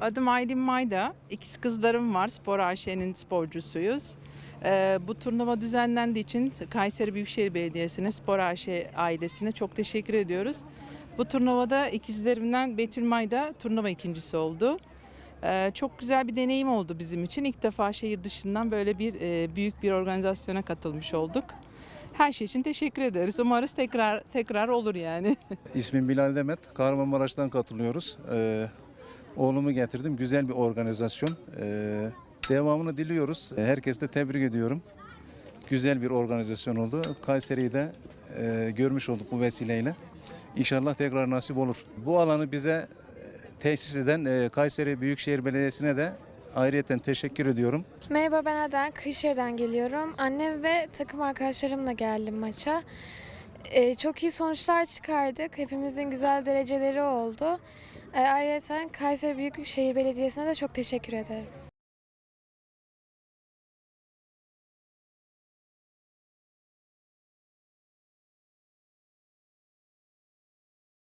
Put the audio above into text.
Adım Aylin Mayda. İkiz kızlarım var. Spor AŞ'nin sporcusuyuz. Ee, bu turnuva düzenlendiği için Kayseri Büyükşehir Belediyesi'ne, Spor AŞ ailesine çok teşekkür ediyoruz. Bu turnuvada ikizlerimden Betül Mayda turnuva ikincisi oldu. Ee, çok güzel bir deneyim oldu bizim için. İlk defa şehir dışından böyle bir e, büyük bir organizasyona katılmış olduk. Her şey için teşekkür ederiz. Umarız tekrar tekrar olur yani. İsmim Bilal Demet. Kahramanmaraş'tan katılıyoruz. Ee, oğlumu getirdim. Güzel bir organizasyon. Ee, devamını diliyoruz. Herkesi de tebrik ediyorum. Güzel bir organizasyon oldu. Kayseri'yi de e, görmüş olduk bu vesileyle. İnşallah tekrar nasip olur. Bu alanı bize e, tesis eden e, Kayseri Büyükşehir Belediyesi'ne de ayrıyeten teşekkür ediyorum. Merhaba ben Aden, Kırşehir'den geliyorum. Annem ve takım arkadaşlarımla geldim maça. Ee, çok iyi sonuçlar çıkardık. Hepimizin güzel dereceleri oldu. Ee, ayrıca Kayseri Büyükşehir Belediyesi'ne de çok teşekkür ederim.